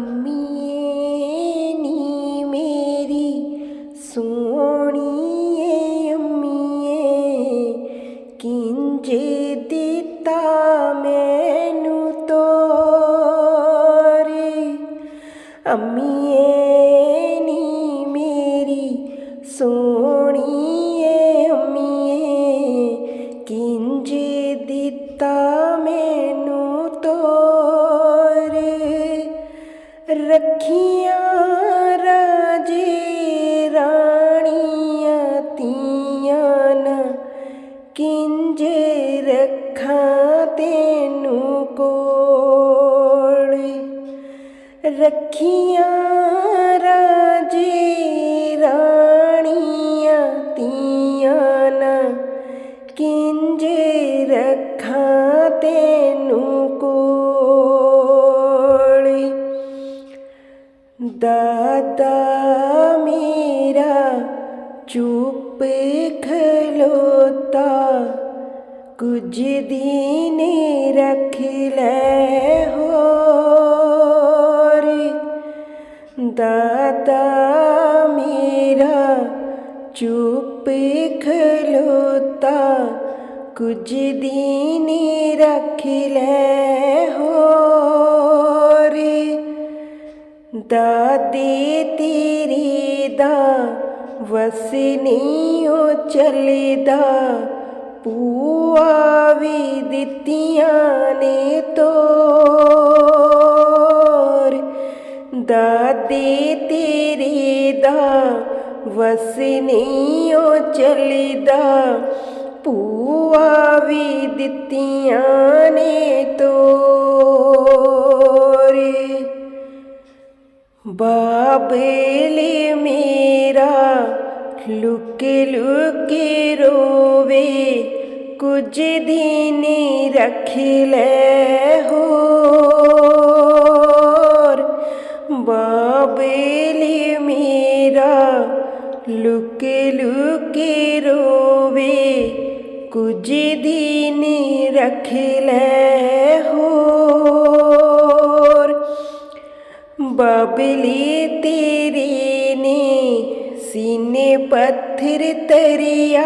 ਅੰਮੀਏ ਨੀ ਮੇਰੀ ਸੋਹਣੀਏ ਅੰਮੀਏ ਕਿੰਜ ਦਿੱਤਾ ਮੈਨੂੰ ਤੋਰੇ ਕੋਲ ਰੱਖੀਆਂ ਰਾਜੇ ਰਾਣੀਆਂ ਤੀਆਂ ਨਾ ਕਿੰਜ ਰੱਖਾਂ ਤੈਨੂੰ ਕੋਲ ਦਾਦਾ ਮੇਰਾ ਚੁੱਪ ਖਲੋਤਾ ਕੁਝ ਦਿਨ ਰੱਖ ਲੈ ਹੋਰ ਦਾਦਾ ਮੇਰਾ ਚੁੱਪ ਖਲੋਤਾ ਕੁਝ ਦਿਨ ਰੱਖ ਲੈ ਹੋਰ। ਦਾਦੀ ਤੇਰੀ ਦਾ ਵਸ ਨਹੀਂ ਉਹ ਚੱਲਦਾ ਪੂਆ ਵੀ ਦਿੱਤੀਆਂ ਨੇ ਤੋਰ। ਦਾਦੀ ਤੇਰੀ ਦਾ ਵਸ ਨਹੀਂ ਉਹ ਚੱਲਦਾ। ਪੂਆ ਵੀ ਦਿੱਤੀਆਂ ਨੇ ਤੋਰ। ਬਾਬਲੇ ਮੇਰਾ ਲੁਕ ਲੁਕ ਰੋਵੇ ਕੁਝ ਦਿਨ ਰੱਖ ਲੈ ਹੋਰ ਬਾਬਲੇ ਮੇਰਾ ਲੁਕ ਲੁਕ ਰੋਵੇ ਕੁਝ ਦਿਨ ਰੱਖ ਲੈ ਹੋਰ ਬਾਬਲੀ ਤੇਰੇ ਨੇ ਸੀਨੇ ਪੱਥਰ ਤਰਿਆ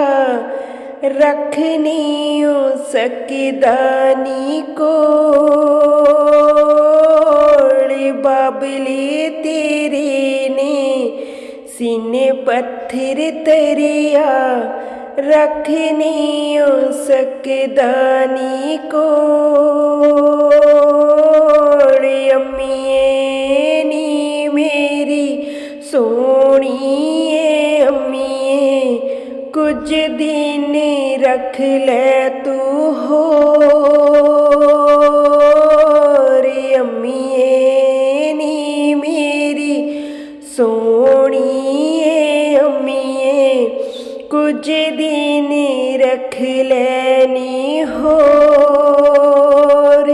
ਰੱਖਣੀ ਓ ਸਕਦਾ ਨੀ ਕੋਲ। ਬਾਬਲੀ ਤੇਰੇ ਨੇ ਸੀਨੇ ਪੱਥਰ ਤਰਿਆ ਕੁਝ ਦਿਨ ਰੱਖ ਲੈ ਤੂੰ ਹੋਰ। ਅੰਮੀਏ ਨੀ ਮੇਰੀ ਸੋਹਣੀਏ, ਅੰਮੀਏ ਕੁਝ ਦਿਨ ਰੱਖ ਲੈਣੀ ਹੋਰ।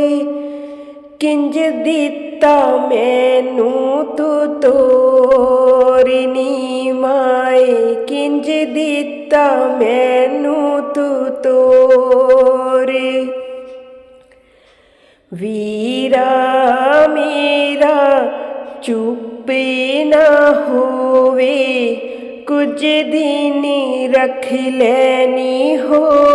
ਕਿੰਜ ਦਿੱਤਾ ਮੈਨੂੰ ਤੂੰ ਤੋ ਮਾਏ ਕਿੰਜ ਦਿੱਤਾ ਮੈਨੂੰ ਤੂੰ ਤੋਰ? ਵੀਰਾ ਮੇਰਾ ਚੁੱਪ ਨਾ ਹੋਵੇ, ਕੁਝ ਦਿਨ ਰੱਖ ਲੈਣੀ ਹੋ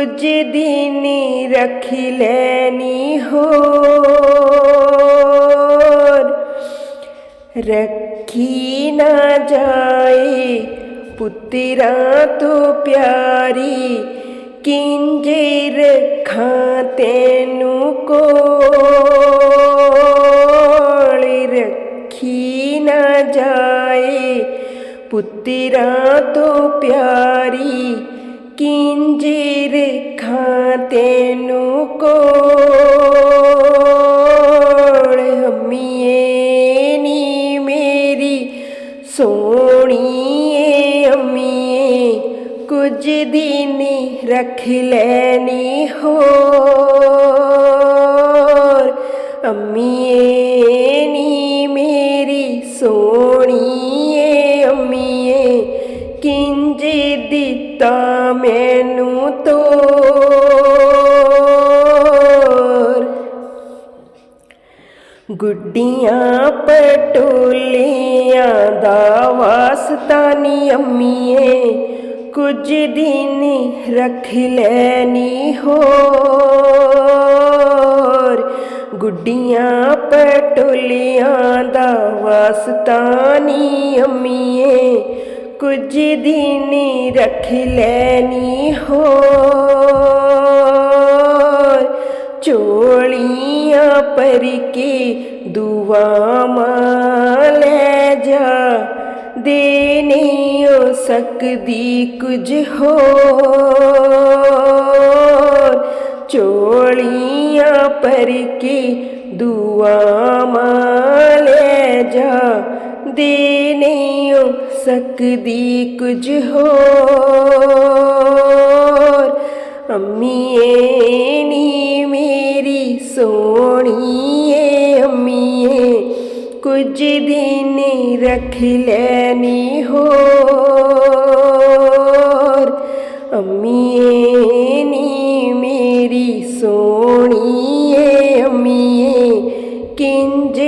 ਕੁਝ ਦਿਨ ਰੱਖ ਲੈਣੀ ਹੋਰ ਰੱਖੀ ਨਾ ਜਾਏ ਪੁੱਤਰਾਂ ਤੋਂ ਪਿਆਰੀ ਕਿੰਜ ਰੱਖਾਂ ਤੈਨੂੰ ਕੋਲ ਰੱਖੀ ਨਾ ਜਾਏ ਪੁੱਤਰਾਂ ਤੋਂ ਪਿਆਰੀ ਕਿੰਜ ਰੱਖਾਂ ਤੈਨੂੰ ਕੋਲ ਅੰਮੀਏ ਨੀ ਮੇਰੀ ਸੋਹਣੀਏ ਅੰਮੀਏ ਕੁਝ ਦਿਨ ਰੱਖ ਲੈਣੀ ਹੋਰ। ਅੰਮੀਏ ਨੀ ਮੇਰੀ ਸੋਹਣੀਏ ਅੰਮੀਏ ਕਿੰਜ ਗੁੱਡੀਆਂ, ਪਟੋਲਿਆਂ ਦਾ ਵਾਸਤਾ ਨੀ ਅੰਮੀਏ। ਕੁਝ ਦਿਨ ਰੱਖ ਲੈਣੀ ਹੋਰ। ਗੁੱਡੀਆਂ, ਪਟੋਲਿਆਂ ਦਾ ਵਾਸਤਾ ਨੀ ਅੰਮੀਏ। ਕੁਝ ਦਿਨ ਰੱਖ ਲੈਣੀ ਹੋਰ। ਚੋ ਪਰ ਕੇ ਦੁਆਵਾਂ ਲੈ ਜਾ ਦੇ ਨਹੀਂ ਹੋ ਸਕਦੀ ਕੁਝ ਹੋਰ। ਚੋਲੀਆਂ ਪਰ ਕੇ ਦੁਆਵਾਂ ਲੈ ਜਾ ਦੇ ਨਹੀਂ ਹੋ ਸਕਦੀ ਕੁਝ ਹੋਰ। ਅੰਮੀਏ ਕੁਝ ਦਿਨ ਰੱਖ ਲੈਣੀ ਹੋਰ ਅੰਮੀਏ ਨੀ ਮੇਰੀ ਸੋਹਣੀਏ ਅੰਮੀਏ ਕਿੰਜ